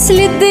кричати, бо